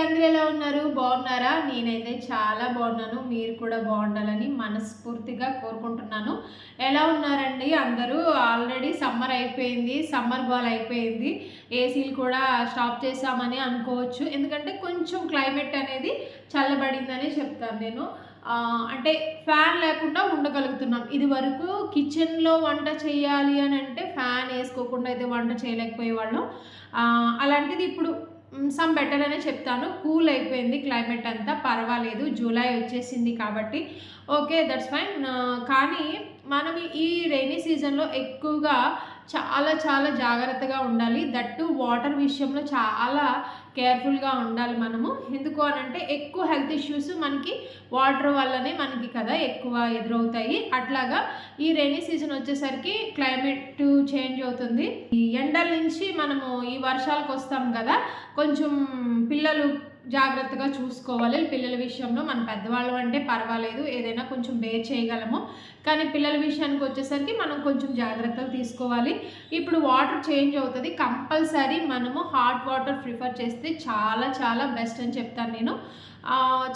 అందరూ ఎలా ఉన్నారు? బాగున్నారా? నేనైతే చాలా బాగున్నాను. మీరు కూడా బాగుండాలని మనస్ఫూర్తిగా కోరుకుంటున్నాను. ఎలా ఉన్నారండి అందరూ? ఆల్రెడీ సమ్మర్ అయిపోయింది. సమ్మర్ బాల్ అయిపోయింది. ఏసీలు కూడా స్టాప్ చేసామని అనుకోవచ్చు. ఎందుకంటే కొంచెం క్లైమేట్ అనేది చల్లబడిందని చెప్తాను నేను. అంటే ఫ్యాన్ లేకుండా ఉండగలుగుతున్నాం. ఇది వరకు కిచెన్లో వంట చేయాలి అని అంటే ఫ్యాన్ వేసుకోకుండా అయితే వంట చేయలేకపోయేవాళ్ళం. అలాంటిది ఇప్పుడు సమ్ బెటర్ అనే చెప్తాను. కూల్ అయిపోయింది క్లైమేట్ అంతా. పర్వాలేదు జూలై వచ్చేసింది కాబట్టి. ఓకే దట్స్ ఫైన్ కానీ మనం ఈ రైనీ సీజన్లో ఎక్కువగా చాలా చాలా జాగ్రత్తగా ఉండాలి. దట్టు వాటర్ విషయంలో చాలా కేర్ఫుల్గా ఉండాలి మనము. ఎందుకు అని అంటే ఎక్కువ హెల్త్ ఇష్యూస్ మనకి వాటర్ వల్లనే మనకి కదా ఎక్కువ ఎదురవుతాయి. అట్లాగా ఈ రెయినీ సీజన్ వచ్చేసరికి క్లైమేట్ చేంజ్ అవుతుంది. ఈ ఎండల నుంచి మనము ఈ వర్షాలకు వస్తాం కదా. కొంచెం పిల్లలు జాగ్రత్తగా చూసుకోవాలి. పిల్లల విషయంలో మన పెద్దవాళ్ళం అంటే పర్వాలేదు. ఏదైనా కొంచెం బేర్ చేయగలము. కానీ పిల్లల విషయానికి వచ్చేసరికి మనం కొంచెం జాగ్రత్తలు తీసుకోవాలి. ఇప్పుడు వాటర్ చేంజ్ అవుతుంది. కంపల్సరీ మనము హాట్ వాటర్ ప్రిఫర్ చేస్తే చాలా చాలా బెస్ట్ అని చెప్తాను నేను.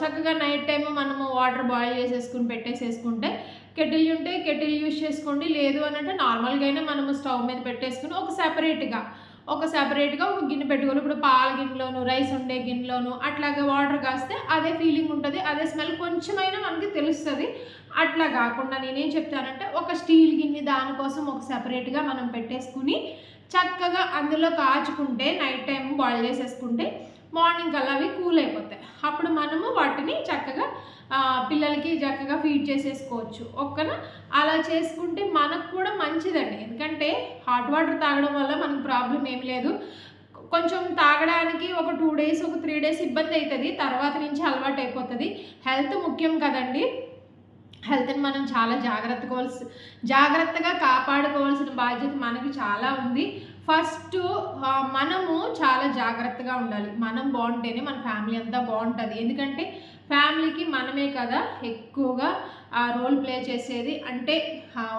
చక్కగా నైట్ టైం మనము వాటర్ బాయిల్ చేసేసుకుని పెట్టేసేసుకుంటే కెటిల్ ఉంటే కెటిల్ యూజ్ చేసుకోండి. లేదు అని అంటే నార్మల్గా అయినా మనము స్టవ్ మీద పెట్టేసుకుని ఒక సెపరేట్గా ఒక సెపరేట్గా ఒక గిన్నె పెట్టుకోవాలి ఇప్పుడు పాల గిన్నెలోను రైస్ ఉండే గిన్నెలోను అట్లాగా వాటర్ కాస్తే అదే ఫీలింగ్ ఉంటుంది అదే స్మెల్ కొంచెమైనా మనకి తెలుస్తుంది. అట్లా కాకుండా నేనేం చెప్తానంటే ఒక స్టీల్ గిన్నె దానికోసం ఒక సెపరేట్గా మనం పెట్టేసుకుని చక్కగా అందులో కాచుకుంటే నైట్ టైం బాయిల్ చేసేసుకుంటే మార్నింగ్ కల్లా అవి కూల్ అయిపోతాయి. అప్పుడు మనము వాటిని చక్కగా పిల్లలకి చక్కగా ఫీడ్ చేసేసుకోవచ్చు. ఒక్కన అలా చేసుకుంటే మనకు కూడా మంచిదండి. ఎందుకంటే హాట్ వాటర్ తాగడం వల్ల మనకు ప్రాబ్లం ఏం లేదు. కొంచెం తాగడానికి ఒక టూ డేస్ ఒక త్రీ డేస్ ఇబ్బంది అవుతుంది తర్వాత నుంచి అలవాటు అయిపోతుంది. హెల్త్ ముఖ్యం కదండి. హెల్త్ని మనం చాలా జాగ్రత్తకోవాల్సి జాగ్రత్తగా కాపాడుకోవాల్సిన బాధ్యత మనకి చాలా ఉంది. ఫస్ట్ మనము చాలా జాగ్రత్తగా ఉండాలి. మనం బాగుంటేనే మన ఫ్యామిలీ అంతా బాగుంటుంది. ఎందుకంటే ఫ్యామిలీకి మనమే కదా ఎక్కువగా ఆ రోల్ ప్లే చేసేది. అంటే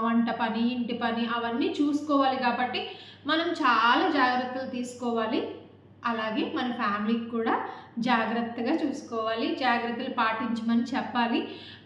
వంట పని ఇంటి పని అవన్నీ చూసుకోవాలి కాబట్టి మనం చాలా జాగ్రత్తలు తీసుకోవాలి. అలాగే మన ఫ్యామిలీకి కూడా జాగ్రత్తగా చూసుకోవాలి. జాగ్రత్తలు పాటించమని చెప్పాలి.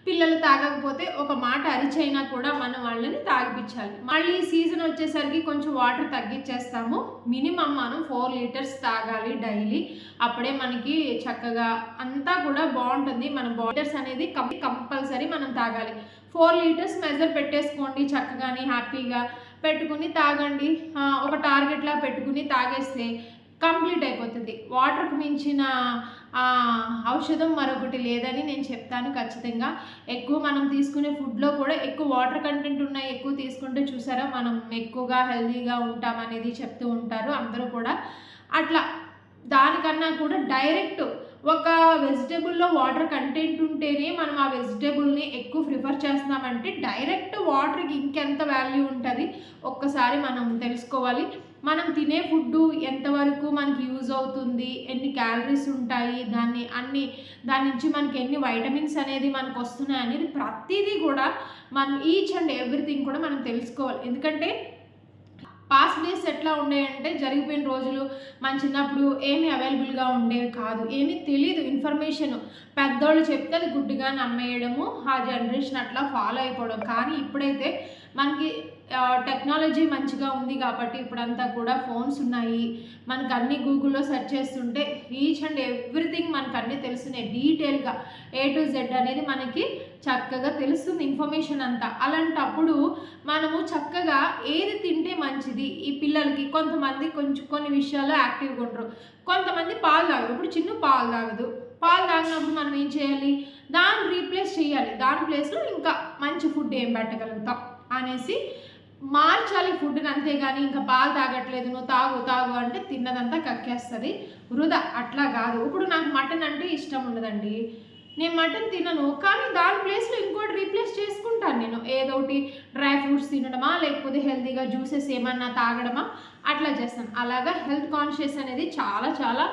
పిల్లలు తాగకపోతే ఒక మాట అరిచైనా కూడా మనం వాళ్ళని తాగిపించాలి. మళ్ళీ సీజన్ వచ్చేసరికి కొంచెం వాటర్ తగ్గించేస్తాము. మినిమం మనం ఫోర్ లీటర్స్ తాగాలి డైలీ. అప్పుడే మనకి చక్కగా అంతా కూడా బాగుంటుంది. మన బాడీస్ అనేది కంపల్సరీ మనం తాగాలి. ఫోర్ లీటర్స్ మెజర్ పెట్టేసుకోండి చక్కగాని హ్యాపీగా. పెట్టుకుని తాగండి. ఒక టార్గెట్లా పెట్టుకుని తాగేస్తే కంప్లీట్ అయిపోతుంది. వాటర్కి మించిన ఔషధం మరొకటి లేదని నేను చెప్తాను ఖచ్చితంగా. ఎక్కువ మనం తీసుకునే ఫుడ్లో కూడా ఎక్కువ వాటర్ కంటెంట్ ఉన్నాయి ఎక్కువ తీసుకుంటే చూసారా? మనం ఎక్కువగా హెల్తీగా ఉంటామనేది చెప్తూ ఉంటారు అందరూ కూడా. అట్లా దానికన్నా కూడా డైరెక్ట్ ఒక వెజిటేబుల్లో వాటర్ కంటెంట్ ఉంటేనే మనం ఆ వెజిటేబుల్ని ఎక్కువ ప్రిఫర్ చేస్తున్నామంటే డైరెక్ట్ వాటర్కి ఇంకెంత వాల్యూ ఉంటుంది? ఒక్కసారి మనం తెలుసుకోవాలి. మనం తినే ఫుడ్ ఎంతవరకు మనకి యూజ్ అవుతుంది ఎన్ని క్యాలరీస్ ఉంటాయి దాన్ని అన్ని దాని నుంచి మనకి ఎన్ని వైటమిన్స్ అనేది మనకు వస్తున్నాయి అనేది ప్రతిదీ కూడా మనం ఈచ్ అండ్ ఎవ్రీథింగ్ కూడా మనం తెలుసుకోవాలి. ఎందుకంటే పాస్ట్ డేస్ ఎట్లా ఉండేయంటే జరిగిపోయిన రోజులు మన చిన్నప్పుడు ఏమీ అవైలబుల్గా ఉండేవి కాదు ఏమీ తెలియదు ఇన్ఫర్మేషన్. పెద్దోళ్ళు చెప్తే అది గుడ్డుగా నమ్మేయడము ఆ జనరేషన్ అట్లా ఫాలో అయిపోవడం. కానీ ఇప్పుడైతే మనకి టెక్నాలజీ మంచిగా ఉంది కాబట్టి ఇప్పుడంతా కూడా ఫోన్స్ ఉన్నాయి. మనకు అన్ని గూగుల్లో సెర్చ్ చేస్తుంటే ఈచ్ అండ్ ఎవ్రీథింగ్ మనకు అన్నీ తెలుస్తున్నాయి. డీటెయిల్గా ఏ టు జెడ్ అనేది మనకి చక్కగా తెలుస్తుంది ఇన్ఫర్మేషన్ అంతా. అలాంటప్పుడు మనము చక్కగా ఏది తింటే మంచిది? ఈ పిల్లలకి కొంతమంది కొంచెం కొన్ని విషయాల్లో యాక్టివ్గా ఉండరు. కొంతమంది పాలు తాగదు ఇప్పుడు చిన్న పాలు తాగదు. పాలు తాగినప్పుడు మనం ఏం చేయాలి? దాన్ని రీప్లేస్ చేయాలి. దాని ప్లేస్లో ఇంకా మంచి ఫుడ్ ఏం పెట్టగలుగుతాం అనేసి మార్చాలి ఫుడ్ని అంతేగాని ఇంకా పాలు తాగట్లేదు నువ్వు తాగు తాగు అంటే తిన్నదంతా కక్కేస్తుంది. వృధా అట్లా కాదు. ఇప్పుడు నాకు మటన్ అంటే ఇష్టం ఉండదండి. నేను మటన్ తినను కానీ దాని ప్లేస్లో ఇంకోటి రీప్లేస్ చేసుకుంటాను నేను. ఏదో ఒకటి డ్రై ఫ్రూట్స్ తినడమా లేకపోతే హెల్తీగా జ్యూసెస్ ఏమన్నా తాగడమా అట్లా చేస్తాను. అలాగా హెల్త్ కాన్షియస్ అనేది చాలా చాలా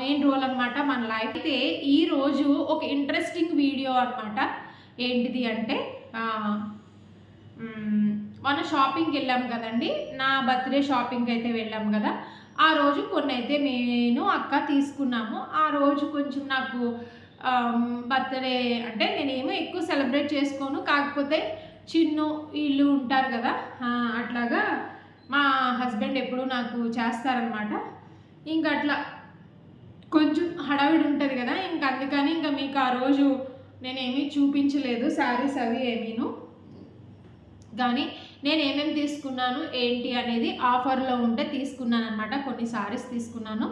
మెయిన్ రోల్ అనమాట మన లైఫ్ అయితే ఈరోజు ఒక ఇంట్రెస్టింగ్ వీడియో అనమాట ఏంటిది అంటే మన షాపింగ్కి వెళ్ళాం కదండి. నా బర్త్డే షాపింగ్కి అయితే వెళ్ళాం కదా. ఆ రోజు కొన్ని అయితే నేను అక్క తీసుకున్నాము. ఆ రోజు కొంచెం నాకు బర్త్డే అంటే నేనేమో ఎక్కువ సెలబ్రేట్ చేసుకోను. కాకపోతే చిన్ను వీళ్ళు ఉంటారు కదా. అట్లాగా మా హస్బెండ్ ఎప్పుడు నాకు చేస్తారనమాట ఇంకా అట్లా కొంచెం హడావిడి ఉంటుంది కదా. ఇంకా అందుకని ఇంకా మీకు ఆ రోజు నేనేమీ చూపించలేదు. శారీస్ అవి ఏమీను. కానీ నేను ఏమేమి తీసుకున్నాను ఏంటి అనేది ఆఫర్లో ఉంటే తీసుకున్నాను అనమాట కొన్ని సారీస్ తీసుకున్నాను.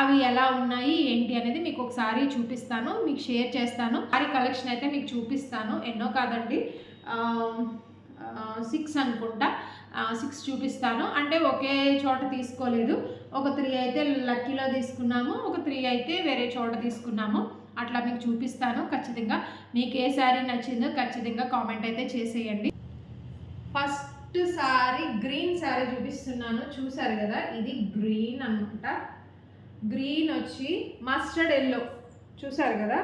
అవి ఎలా ఉన్నాయి ఏంటి అనేది మీకు ఒకసారి చూపిస్తాను మీకు షేర్ చేస్తాను. సారీ కలెక్షన్ అయితే మీకు చూపిస్తాను. ఎన్నో కాదండి. సిక్స్ అనుకుంటా. సిక్స్ చూపిస్తాను. అంటే ఒకే చోట తీసుకోలేదు. ఒక త్రీ అయితే లక్కీలో తీసుకున్నాము ఒక త్రీ అయితే వేరే చోట తీసుకున్నాము. అట్లా మీకు చూపిస్తాను. ఖచ్చితంగా మీకు ఏ శారీ నచ్చిందో ఖచ్చితంగా కామెంట్ అయితే చేసేయండి. ఫస్ట్ సారీ గ్రీన్ సారీ చూపిస్తున్నాను. చూసారు కదా? ఇది గ్రీన్ అనమాట గ్రీన్ వచ్చి మస్టర్డ్ ఎల్లో. చూసారు కదా?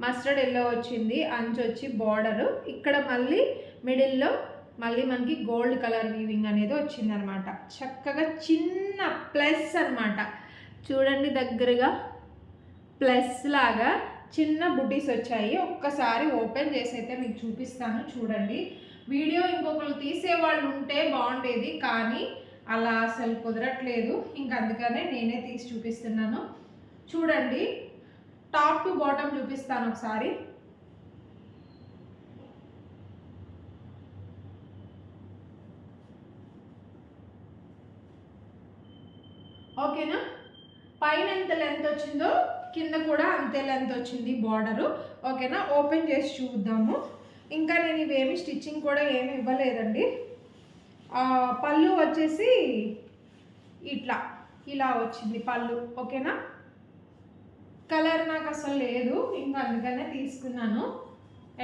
మస్టర్డ్ ఎల్లో వచ్చింది. అంచు వచ్చి బార్డరు ఇక్కడ మళ్ళీ మిడిల్లో మళ్ళీ మనకి గోల్డ్ కలర్ వీవింగ్ అనేది వచ్చిందనమాట చక్కగా చిన్న ప్లస్ అన్నమాట. చూడండి దగ్గరగా ప్లస్ లాగా చిన్న బుటీస్ వచ్చాయి. ఒక్కసారి ఓపెన్ చేసి అయితే మీకు చూపిస్తాను. చూడండి. వీడియో ఇంకొకరు తీసేవాళ్ళు ఉంటే బాగుండేది కానీ అలా అసలు కుదరట్లేదు. ఇంకా అందుకనే నేనే తీసి చూపిస్తున్నాను. చూడండి టాప్ టు బాటమ్ చూపిస్తాను ఒకసారి. ఓకేనా? పైన ఎంత లెంత్ వచ్చిందో కింద కూడా అంతే లెంత్ వచ్చింది బార్డరు. ఓకేనా? ఓపెన్ చేసి చూద్దాము. ఇంకా నేను ఇవేమి స్టిచ్చింగ్ కూడా ఏమి ఇవ్వలేదండి. పళ్ళు వచ్చేసి ఇట్లా ఇలా వచ్చింది పళ్ళు ఓకేనా? కలర్ నాకు అసలు లేదు ఇంకా అందుకనే తీసుకున్నాను.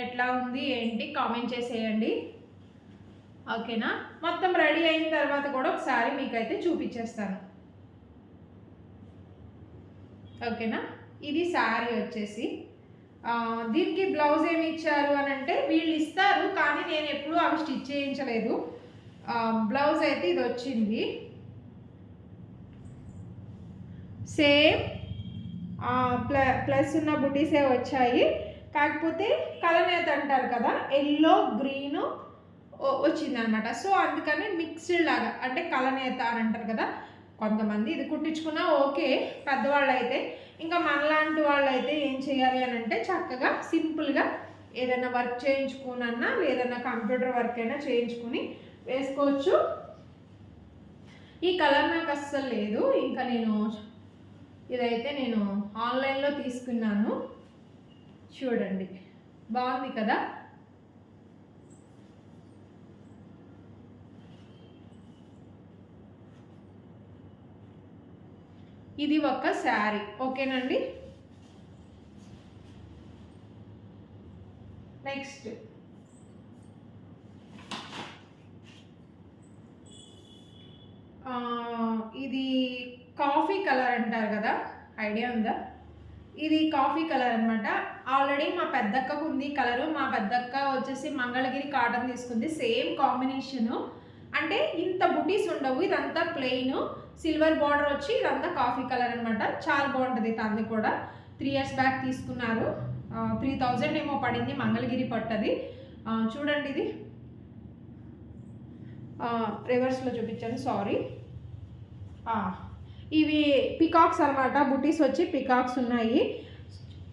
ఎట్లా ఉంది ఏంటి కామెంట్ చేసేయండి. ఓకేనా? మొత్తం రెడీ అయిన తర్వాత కూడా ఒకసారి మీకైతే చూపించేస్తాను. ఓకేనా? ఇది శారీ వచ్చేసి. దీనికి బ్లౌజ్ ఏమి ఇచ్చారు అని అంటే వీళ్ళు ఇస్తారు కానీ నేను ఎప్పుడూ అవి స్టిచ్ చేయించలేదు. బ్లౌజ్ అయితే ఇది వచ్చింది. సేమ్ ప్ల ప్లస్ ఉన్న బుటీసే వచ్చాయి. కాకపోతే కలనేత అంటారు కదా ఎల్లో గ్రీన్ వచ్చిందనమాట. సో అందుకని మిక్స్డ్ లాగా అంటే కలనేత అని అంటారు కదా కొంతమంది ఇది కుట్టించుకున్నా ఓకే పెద్దవాళ్ళు అయితే. ఇంకా మనలాంటి వాళ్ళు అయితే ఏం చేయాలి అని అంటే చక్కగా సింపుల్గా ఏదైనా వర్క్ చేయించుకునన్నా లేదన్నా కంప్యూటర్ వర్క్ అయినా చేయించుకుని వేసుకోవచ్చు. ఈ కలర్ నాకు అస్సలు లేదు. ఇంకా నేను ఇదైతే నేను ఆన్లైన్లో తీసుకున్నాను. చూడండి. బాగుంది కదా? ఇది ఒక శారీ. ఓకేనండి? నెక్స్ట్. ఇది కాఫీ కలర్ అంటారు కదా? ఐడియా ఉందా? ఇది కాఫీ కలర్ అనమాట ఆల్రెడీ మా పెద్దక్కకు ఉంది కలరు. మా పెద్దక్క వచ్చేసి మంగళగిరి కాటన్ తీసుకుంది. Same combination. అంటే ఇంత బుటీస్ ఉండవు. ఇదంతా ప్లెయిన్. సిల్వర్ బార్డర్ వచ్చి ఇదంతా కాఫీ కలర్ అనమాట చాలా బాగుంటుంది తంది కూడా. త్రీ ఇయర్స్ బ్యాక్ తీసుకున్నారు. త్రీ థౌజండ్ ఏమో పడింది మంగళగిరి పట్టది. చూడండి ఇది. రివర్స్లో చూపించాను సారీ ఇవి పికాక్స్ అన్నమాట. బుటీస్ వచ్చి పికాక్స్ ఉన్నాయి.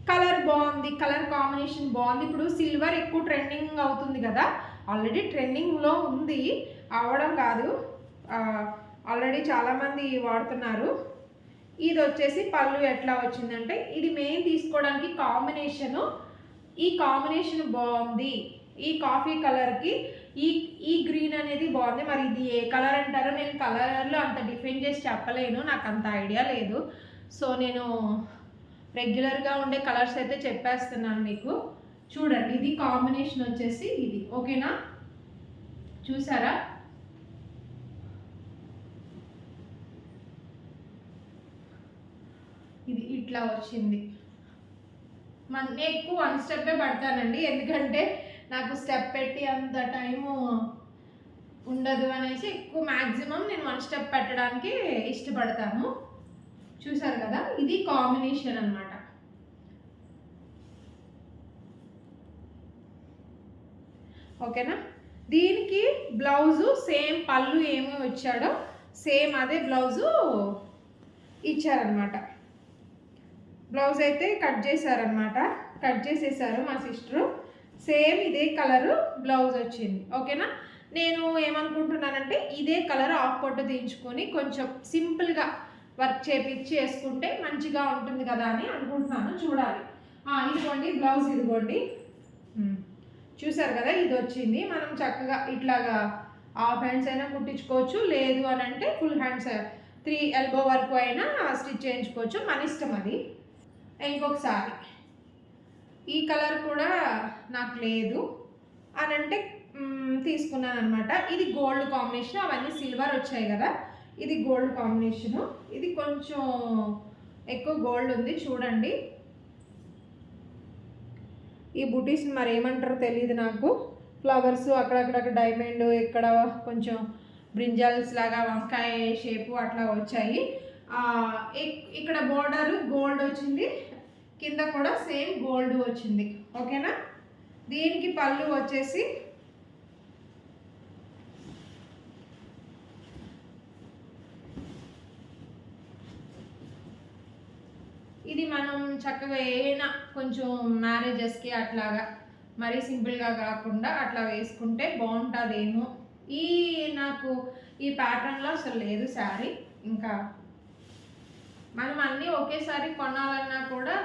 కలర్ బాగుంది కలర్ కాంబినేషన్ బాగుంది. ఇప్పుడు సిల్వర్ ఎక్కువ ట్రెండింగ్ అవుతుంది కదా. ఆల్రెడీ ట్రెండింగ్లో ఉంది. అవడం కాదు. ఆల్రెడీ చాలామంది వాడుతున్నారు. ఇది వచ్చేసి పళ్ళు ఎట్లా వచ్చిందంటే ఇది మెయిన్ తీసుకోవడానికి కాంబినేషను ఈ కాంబినేషన్ బాగుంది. ఈ కాఫీ కలర్కి ఈ ఈ గ్రీన్ అనేది బాగుంది. మరి ఇది ఏ కలర్ అంటారో నేను కలర్లో అంత డిఫైన్ చేసి చెప్పలేను. నాకు అంత ఐడియా లేదు. సో నేను రెగ్యులర్గా ఉండే కలర్స్ అయితే చెప్పేస్తున్నాను మీకు. చూడండి ఇది కాంబినేషన్ వచ్చేసి ఇది. ఓకేనా? చూసారా ఇది ఇట్లా వచ్చింది. మన ఎక్కువ వన్ స్టెప్పే పడతానండి. ఎందుకంటే నాకు స్టెప్ పెట్టి అంత టైము ఉండదు అనేసి ఎక్కువ మ్యాక్సిమం నేను వన్ స్టెప్ పెట్టడానికి ఇష్టపడతాను. చూసారు కదా? ఇది కాంబినేషన్ అన్నమాట. ఓకేనా? దీనికి బ్లౌజు సేమ్ పళ్ళు ఏమి వచ్చాడో సేమ్ అదే బ్లౌజు ఇచ్చారనమాట బ్లౌజ్ అయితే కట్ చేశారనమాట కట్ చేసేసారు మా సిస్టరు. సేమ్ ఇదే కలరు బ్లౌజ్ వచ్చింది. ఓకేనా? నేను ఏమనుకుంటున్నానంటే ఇదే కలర్ ఆఫ్ పొట్టు తీయించుకొని కొంచెం సింపుల్గా వర్క్ చేపించి వేసుకుంటే మంచిగా ఉంటుంది కదా అని అనుకుంటున్నాను. చూడాలి. ఇదిగోండి బ్లౌజ్ ఇదిగోండి. చూసారు కదా ఇది వచ్చింది. మనం చక్కగా ఇట్లాగా హాఫ్ హ్యాండ్స్ అయినా కుట్టించుకోవచ్చు. లేదు అని అంటే ఫుల్ హ్యాండ్స్ త్రీ ఎల్బో వరకు అయినా స్టిచ్ చేయించుకోవచ్చు. మన ఇష్టం అది. ఇంకొకసారి. ఈ కలర్ కూడా నాకు లేదు అని అంటే తీసుకున్నాను అనమాట ఇది గోల్డ్ కాంబినేషన్ అవన్నీ సిల్వర్ వచ్చాయి కదా. ఇది గోల్డ్ కాంబినేషను. ఇది కొంచెం ఎక్కువ గోల్డ్ ఉంది చూడండి. ఈ బుటీస్ని మరి ఏమంటారో తెలియదు నాకు. ఫ్లవర్స్ అక్కడక్కడ డైమండ్ ఇక్కడ కొంచెం బ్రింజల్స్ లాగా వంకాయ షేపు అట్లా వచ్చాయి. ఇక్కడ బోర్డర్ గోల్డ్ వచ్చింది. కింద కూడా సేమ్ గోల్డ్ వచ్చింది. ఓకేనా? దీనికి పళ్ళు వచ్చేసి ఇది మనం చక్కగా ఏదైనా కొంచెం మ్యారేజెస్కి అట్లాగా మరీ సింపుల్గా కాకుండా అట్లా వేసుకుంటే బాగుంటుందేమో. ఈ నాకు ఈ ప్యాటర్న్లో అసలు లేదు శారీ. ఇంకా మనం అన్నీ ఒకేసారి కొనాలన్నా కూడా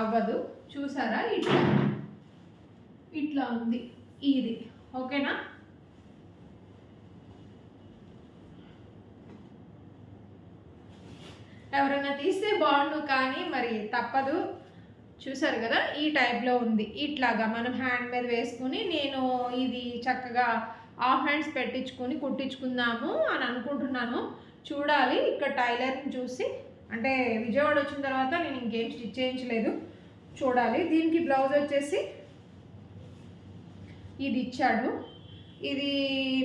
అవ్వదు. చూసారా? ఇట్లా. ఇట్లా ఉంది. ఇది. ఓకేనా? ఎవరైనా తీస్తే బాగుండు కానీ మరి తప్పదు. చూసారు కదా? ఈ టైప్లో ఉంది. ఇట్లాగా మనం హ్యాండ్ మీద వేసుకుని నేను ఇది చక్కగా హాఫ్ హ్యాండ్స్ పెట్టించుకొని కుట్టించుకుందాము అని అనుకుంటున్నాను. చూడాలి. ఇక్కడ టైలర్ని చూసి అంటే విజయవాడ వచ్చిన తర్వాత నేను ఇంకేం స్టిచ్ చేయించలేదు. చూడాలి. దీనికి బ్లౌజ్ వచ్చేసి ఇది ఇచ్చాడు. ఇది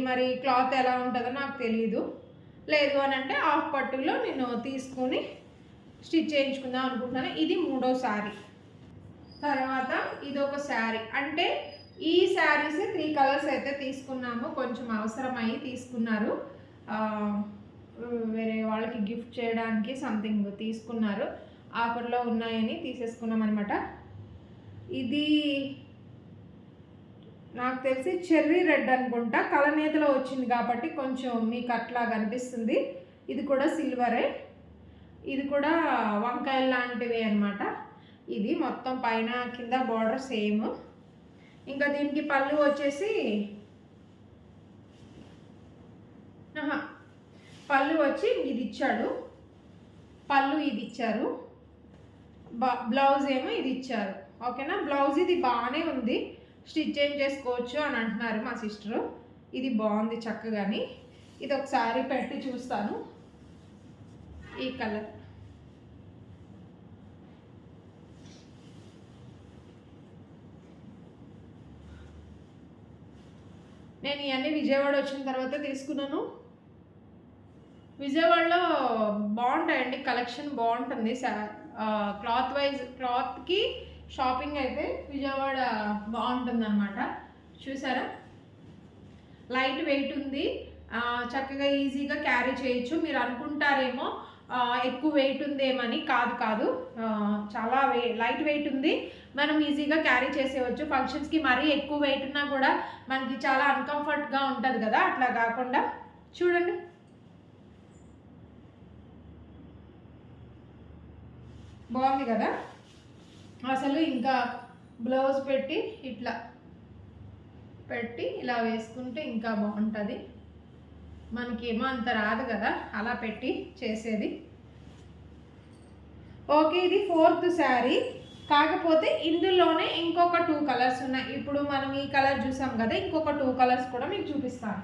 మరి క్లాత్ ఎలా ఉంటుందో నాకు తెలియదు లేదు అని అంటే హాఫ్ పట్టులో నేను తీసుకొని స్టిచ్ చేయించుకుందాం అనుకుంటున్నాను. ఇది మూడో శారీ తర్వాత ఇది ఒక శారీ అంటే ఈ శారీస్ త్రీ కలర్స్ అయితే తీసుకున్నాము. కొంచెం అవసరమై తీసుకున్నారు. వేరే వాళ్ళకి గిఫ్ట్ చేయడానికి సంథింగ్ తీసుకున్నారు. ఆఫర్లో ఉన్నాయని తీసేసుకున్నాం అనమాట ఇది నాకు తెలిసి చెర్రీ రెడ్ అనుకుంటా. కలనేతలో వచ్చింది కాబట్టి కొంచెం మీకు అట్లా కనిపిస్తుంది ఇది కూడా సిల్వరే. ఇది కూడా వంకాయలు లాంటివి అనమాట ఇది మొత్తం పైన కింద బార్డర్ సేమ్. ఇంకా దీనికి పళ్ళు వచ్చేసి ఆహా, పళ్ళు వచ్చి ఇది ఇచ్చాడు పళ్ళు ఇది ఇచ్చారు బ- బ్లౌజ్ ఏమో ఇది ఇచ్చారు ఓకేనా? బ్లౌజ్ ఇది బాగానే ఉంది. స్టిచ్ ఏం చేసుకోవచ్చు అని అంటున్నారు మా సిస్టరు. ఇది బాగుంది చక్కగాని. ఇది ఒకసారి పెట్టి చూస్తాను. ఈ కలర్. నేను ఇవన్నీ విజయవాడ వచ్చిన తర్వాత తీసుకున్నాను. విజయవాడలో బాగుంటాయండి కలెక్షన్ బాగుంటుంది. క్లాత్ వైజ్ క్లాత్కి షాపింగ్ అయితే విజయవాడ బాగుంటుంది అనమాట చూసారా? లైట్ వెయిట్ ఉంది. చక్కగా ఈజీగా క్యారీ చేయొచ్చు. మీరు అనుకుంటారేమో ఎక్కువ వెయిట్ ఉందేమని. కాదు కాదు. చాలా వే లైట్ వెయిట్ ఉంది. మనం ఈజీగా క్యారీ చేసేవచ్చు ఫంక్షన్స్కి మరీ ఎక్కువ వెయిట్ ఉన్నా కూడా మనకి చాలా అన్కంఫర్ట్గా ఉంటుంది కదా. అట్లా కాకుండా చూడండి. బాగుంది కదా? అసలు ఇంకా బ్లౌజ్ పెట్టి ఇట్లా పెట్టి ఇలా వేసుకుంటే ఇంకా బాగుంటుంది. మనకేమో అంత రాదు కదా అలా పెట్టి చేసేది. ఓకే ఇది ఫోర్త్ శారీ. కాకపోతే ఇందులోనే ఇంకొక టూ కలర్స్ ఉన్నాయి. ఇప్పుడు మనం ఈ కలర్ చూసాం కదా ఇంకొక టూ కలర్స్ కూడా మీకు చూపిస్తాను.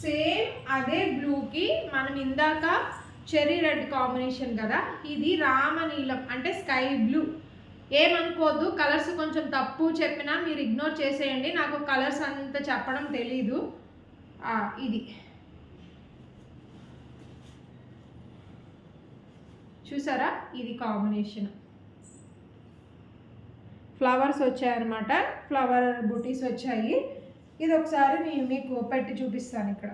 సేమ్ అదే బ్లూకి మనం ఇందాక చెర్రీ రెడ్ కాంబినేషన్ కదా? ఇది రామనీలం అంటే స్కై బ్లూ. ఏమనుకోవద్దు కలర్స్ కొంచెం తప్పు చెప్పినా మీరు ఇగ్నోర్ చేసేయండి. నాకు కలర్స్ అంత చెప్పడం తెలీదు. ఇది. చూసారా? ఇది కాంబినేషన్. ఫ్లవర్స్ వచ్చాయన్నమాట. ఫ్లవర్ బుటీస్ వచ్చాయి. ఇది ఒకసారి మీకు పెట్టి చూపిస్తాను ఇక్కడ.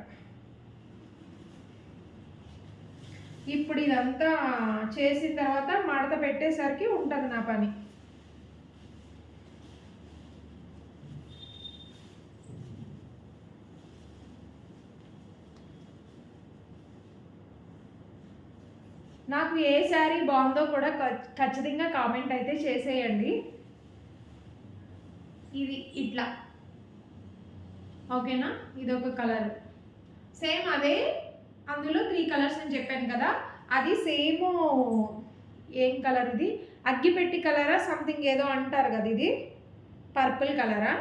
ఇప్పుడు ఇదంతా చేసిన తర్వాత మడత పెట్టేసరికి ఉంటుంది నా పని. నాకు ఏ శారీ బాగుందో కూడా ఖచ్చితంగా కామెంట్ అయితే చేసేయండి. ఇది ఇట్లా. ఓకేనా? ఇది ఒక కలర్. సేమ్ అదే అందులో త్రీ కలర్స్ అని చెప్పాను కదా. అది సేమ్ ఏం కలర్ ఇది? అగ్గిపెట్టి కలరా సంథింగ్ ఏదో అంటారు కదా ఇది. పర్పుల్ కలరా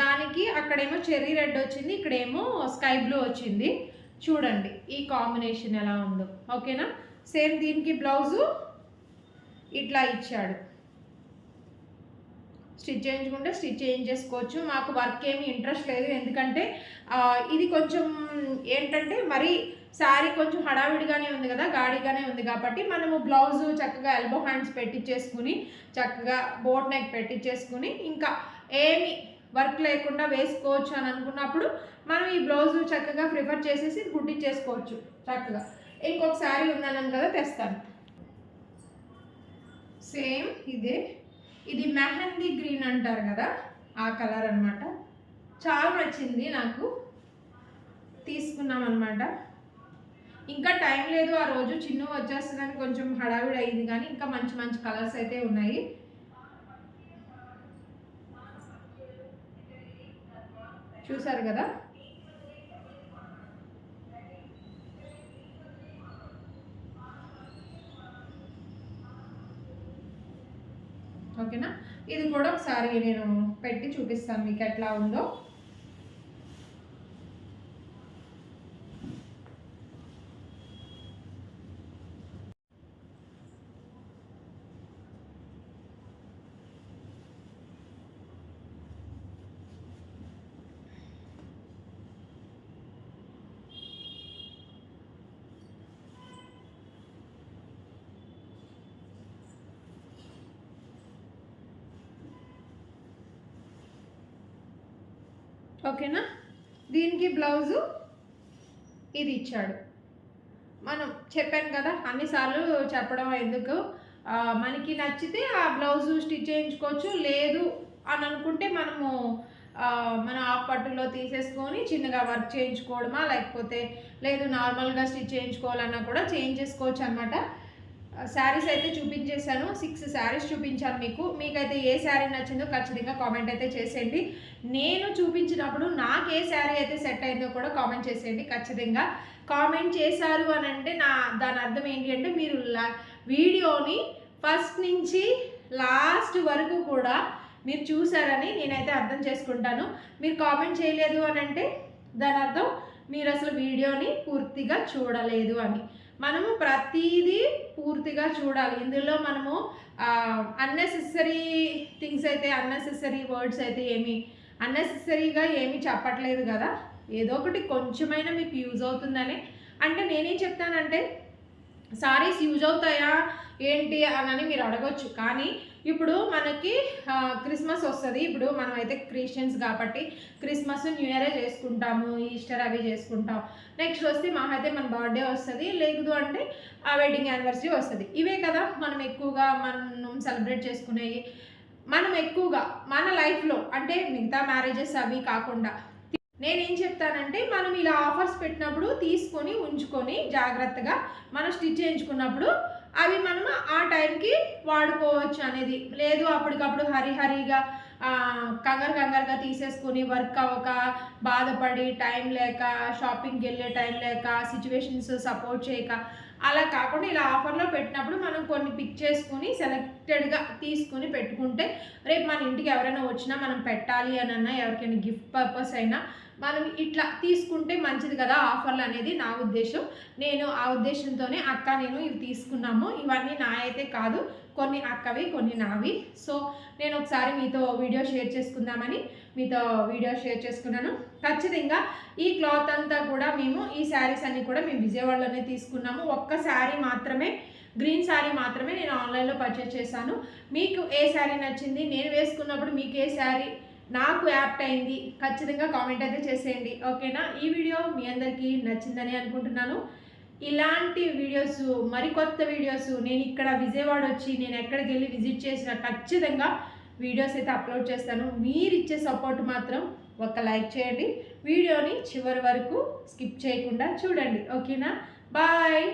దానికి అక్కడేమో చెర్రీ రెడ్ వచ్చింది ఇక్కడేమో స్కై బ్లూ వచ్చింది. చూడండి ఈ కాంబినేషన్ ఎలా ఉందో. ఓకేనా సేమ్ దీనికి బ్లౌజు ఇట్లా ఇచ్చాడు. స్టిచ్ చేయించుకుంటే స్టిచ్ చేయించేసుకోవచ్చు. మాకు వర్క్ ఏమి ఇంట్రెస్ట్ లేదు. ఎందుకంటే ఇది కొంచెం ఏంటంటే మరి శారీ కొంచెం హడావిడిగానే ఉంది కదా గాడిగానే ఉంది కాబట్టి మనము బ్లౌజ్ చక్కగా ఎల్బో హ్యాండ్స్ పెట్టించేసుకుని చక్కగా బోట్ నెక్ పెట్టించేసుకుని ఇంకా ఏమి వర్క్ లేకుండా వేసుకోవచ్చు అని అనుకున్నప్పుడు మనం ఈ బ్లౌజ్ చక్కగా ప్రిఫర్ చేసేసి కుట్టించేసుకోవచ్చు చక్కగా. ఇంకొక శారీ ఉందన్నాను కదా తెస్తాను. సేమ్ ఇదే. ఇది మెహందీ గ్రీన్ అంటారు కదా ఆ కలర్ అనమాట చాలా నచ్చింది నాకు. తీసుకున్నాం అనమాట ఇంకా టైం లేదు ఆ రోజు. చిన్న వచ్చేస్తుందని కొంచెం హడావిడి అయింది కానీ ఇంకా మంచి మంచి కలర్స్ అయితే ఉన్నాయి. చూసారు కదా? ఓకేనా? ఇది కూడా ఒకసారి నేను పెట్టి చూపిస్తాను మీకు ఎట్లా ఉందో. ఓకేనా? దీనికి బ్లౌజు ఇది ఇచ్చాడు. మనం చెప్పాను కదా అన్నిసార్లు చెప్పడం ఎందుకు? మనకి నచ్చితే ఆ బ్లౌజు స్టిచ్ చేయించుకోవచ్చు లేదు అని అనుకుంటే మనము మన ఆఫ్ పట్టులో తీసేసుకొని చిన్నగా వర్క్ చేయించుకోవడమా లేకపోతే లేదు నార్మల్గా స్టిచ్ చేయించుకోవాలన్నా కూడా చేంజ్ చేసుకోవచ్చు అనమాట శారీస్ అయితే చూపించేశాను. సిక్స్ శారీస్ చూపించాను మీకు. మీకైతే ఏ శారీ నచ్చిందో ఖచ్చితంగా కామెంట్ అయితే చేసేయండి. నేను చూపించినప్పుడు నాకు ఏ శారీ అయితే సెట్ అయిందో కూడా కామెంట్ చేసేయండి ఖచ్చితంగా. కామెంట్ చేశారు అని అంటే నా దాని అర్థం ఏంటి అంటే మీరు లా- వీడియోని ఫస్ట్ నుంచి లాస్ట్ వరకు కూడా మీరు చూసారని నేనైతే అర్థం చేసుకుంటాను. మీరు కామెంట్ చేయలేదు అని అంటే దాని అర్థం మీరు అసలు వీడియోని పూర్తిగా చూడలేదు అని. మనము ప్రతీదీ పూర్తిగా చూడాలి. ఇందులో మనము అన్నెసెసరీ థింగ్స్ అయితే అన్నెసెసరీ వర్డ్స్ అయితే ఏమి అన్నెసెసరీగా ఏమి చెప్పట్లేదు కదా. ఏదో ఒకటి కొంచెమైనా మీకు యూజ్ అవుతుందని. అంటే నేనేం చెప్తానంటే సారీస్ యూజ్ అవుతాయా? ఏంటి? అని మీరు అడగొచ్చు. కానీ ఇప్పుడు మనకి క్రిస్మస్ వస్తుంది. ఇప్పుడు మనం అయితే క్రిస్టియన్స్ కాబట్టి క్రిస్మస్ న్యూ ఇయరే చేసుకుంటాము ఈస్టర్ అవి చేసుకుంటాం. నెక్స్ట్ వస్తే మాకైతే మన బర్త్డే వస్తుంది. లేదు అంటే ఆ వెడ్డింగ్ యానివర్సరీ వస్తుంది. ఇవే కదా మనం ఎక్కువగా మనం సెలబ్రేట్ చేసుకునేవి మనం ఎక్కువగా మన లైఫ్లో అంటే మిగతా మ్యారేజెస్ అవి కాకుండా నేనేం చెప్తానంటే మనం ఇలా ఆఫర్స్ పెట్టినప్పుడు తీసుకొని ఉంచుకొని జాగ్రత్తగా మనం స్టిచ్ చేయించుకున్నప్పుడు అవి మనం ఆ టైంకి వాడుకోవచ్చు అనేది. లేదు అప్పటికప్పుడు హరిహరిగా కంగారు కంగారుగా తీసేసుకొని వర్క్ అవ్వక బాధపడి టైం లేక షాపింగ్కి వెళ్ళే టైం లేక సిచ్యువేషన్స్ సపోర్ట్ చేయక అలా కాకుండా ఇలా ఆఫర్లో పెట్టినప్పుడు మనం కొన్ని పిక్ చేసుకుని సెలెక్టెడ్గా తీసుకుని పెట్టుకుంటే రేపు మన ఇంటికి ఎవరైనా వచ్చినా మనం పెట్టాలి అని అన్నా ఎవరికైనా గిఫ్ట్ పర్పస్ అయినా మనం ఇట్లా తీసుకుంటే మంచిది కదా ఆఫర్లు అనేది నా ఉద్దేశం. నేను ఆ ఉద్దేశంతోనే అక్క నేను ఇవి తీసుకున్నాము. ఇవన్నీ నా అయితే కాదు కొన్ని అక్కవి కొన్ని నావి. సో నేను ఒకసారి మీతో వీడియో షేర్ చేసుకుందామని మీతో వీడియో షేర్ చేసుకున్నాను. ఖచ్చితంగా ఈ క్లాత్ అంతా కూడా మేము ఈ శారీస్ అన్నీ కూడా మేము విజయవాడలోనే తీసుకున్నాము. ఒక్క శారీ మాత్రమే గ్రీన్ శారీ మాత్రమే నేను ఆన్లైన్లో పర్చేస్ చేశాను. మీకు ఏ శారీ నచ్చింది? నేను వేసుకున్నప్పుడు మీకు ఏ శారీ నాకు యాప్ట్ అయింది? ఖచ్చితంగా కామెంట్ అయితే చేసేయండి. ఓకేనా? ఈ వీడియో మీ అందరికీ నచ్చిందని అనుకుంటున్నాను. ఇలాంటి వీడియోస్ మరికొత్త వీడియోస్ నేను ఇక్కడ విజయవాడ వచ్చి నేను ఎక్కడికి వెళ్ళి విజిట్ చేసిన ఖచ్చితంగా వీడియోస్ అయితే అప్లోడ్ చేస్తాను. మీరు ఇచ్చే సపోర్ట్ మాత్రం ఒక లైక్ చేయండి. వీడియోని చివరి వరకు స్కిప్ చేయకుండా చూడండి. ఓకేనా? బాయ్!